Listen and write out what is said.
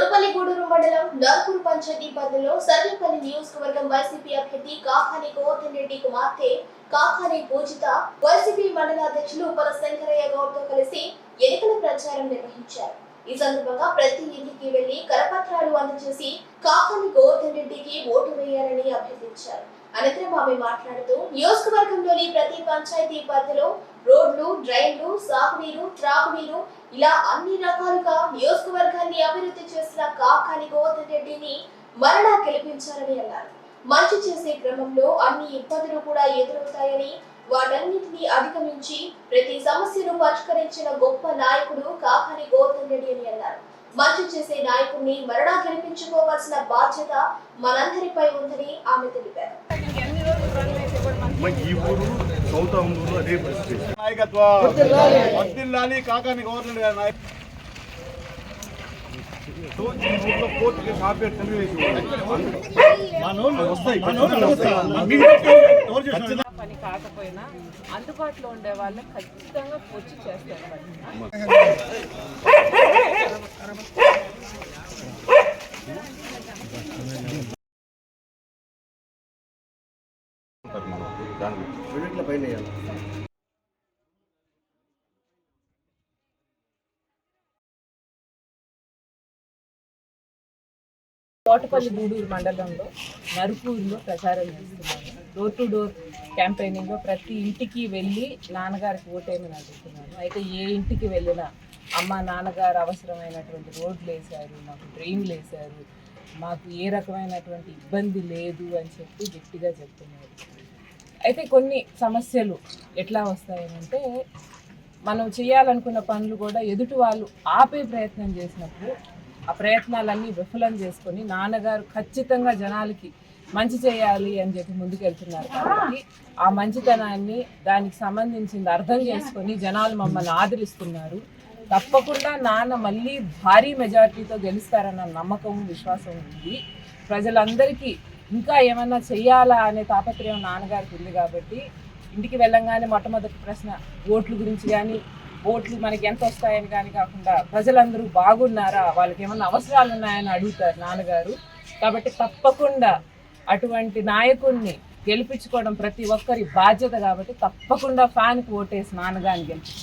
తొడపల్లిగూడూరు మండలం నర్కూరు పంచాయతీ పరిధిలో సర్వేపల్లి నియోజకవర్గం వైసీపీ అభ్యర్థి కాకాని గోవర్ధన్ రెడ్డి కుమార్తె కాకాని పూజిత వైసీపీ మండల అధ్యక్షులు ఉపల శంకరయ్య గౌడ్తో కలిసి ఎన్నికల ప్రచారం నిర్వహించారు. ఈ సందర్భంగా ప్రతి ఇంటికి వెళ్ళి కరపత్రాలు అందజేసి కాకాని గోవర్ధన్ రెడ్డికి ఓటు వేయాలని అభ్యర్థించారు. అనంతరం ఆమె మాట్లాడుతూ నియోజకవర్గంలోని ప్రతి పంచాయతీ పరిధిలో రోడ్లు డ్రైన్లు సాగునీరు త్రాగునీరు ఇలా అన్ని రకాలుగా నియోజకవర్గాన్ని అభివృద్ధి చేసిన కాకాని గోవర్ధన్ రెడ్డిని మరలా గెలిపించాలని అన్నారు. మంచి చేసే క్రమంలో అన్ని ఇబ్బందులు కూడా ఎదురవుతాయని వాటన్నిటిని అధిగమించి ప్రతి సమస్యను పరిష్కరించిన గొప్ప నాయకుడు కాకాని గోవర్ధన్ రెడ్డి అని అన్నారు. మంచి చేసే నాయకుడిని మరలా గెలిపించుకోవాల్సిన బాధ్యత మనందరిపై ఉందని ఆమె తెలిపారు. సౌత్ ఊరు అదే పరిస్థితి. నాయకత్వం కాకాని గవర్నమెంట్ గారి నాయకత్వం కోర్టుకి వస్తాయి పని కాకపోయినా అందుబాటులో ఉండే వాళ్ళని ఖచ్చితంగా వచ్చి చేస్తారు పని. రెండిట్ల పైన వేయాలి. తోటపల్లి గూడూరు మండలంలో నరుకూరులో ప్రచారం చేస్తున్నాను డోర్ టు డోర్ క్యాంపెయినింగ్లో ప్రతి ఇంటికి వెళ్ళి నాన్నగారికి ఓటేమని అడుగుతున్నాను అయితే ఏ ఇంటికి వెళ్ళినా అమ్మ నాన్నగారు అవసరమైనటువంటి రోడ్లు వేశారు మాకు డ్రైన్లు వేశారు మాకు ఏ రకమైనటువంటి ఇబ్బంది లేదు అని చెప్పి గట్టిగా చెప్తున్నారు అయితే కొన్ని సమస్యలు ఎట్లా వస్తాయనంటే మనం చేయాలనుకున్న పనులు కూడా ఎదుటి వాళ్ళు ఆపే ప్రయత్నం చేసినప్పుడు ఆ ప్రయత్నాలన్నీ విఫలం చేసుకొని నాన్నగారు ఖచ్చితంగా జనాలకి మంచి చేయాలి అని చెప్పి ముందుకెళ్తున్నారు కాబట్టి ఆ మంచితనాన్ని దానికి సంబంధించింది అర్థం చేసుకొని జనాలు మమ్మల్ని ఆదరిస్తున్నారు. తప్పకుండా నాన్న మళ్ళీ భారీ మెజారిటీతో గెలుస్తారన్న నమ్మకం విశ్వాసం ఉంది. ప్రజలందరికీ ఇంకా ఏమన్నా చెయ్యాలా అనే తాపత్రయం నాన్నగారికి ఉంది కాబట్టి ఇంటికి వెళ్ళంగానే మొట్టమొదటి ప్రశ్న ఓట్ల గురించి కానీ ఓట్లు మనకి ఎంత వస్తాయని కానీ కాకుండా ప్రజలందరూ బాగున్నారా వాళ్ళకి ఏమన్నా అవసరాలు ఉన్నాయని అడుగుతారు నాన్నగారు. కాబట్టి తప్పకుండా అటువంటి నాయకుడిని గెలిపించుకోవడం ప్రతి ఒక్కరి బాధ్యత కాబట్టి తప్పకుండా ఫ్యాన్కి ఓటేసి నాన్నగారిని గెలిపి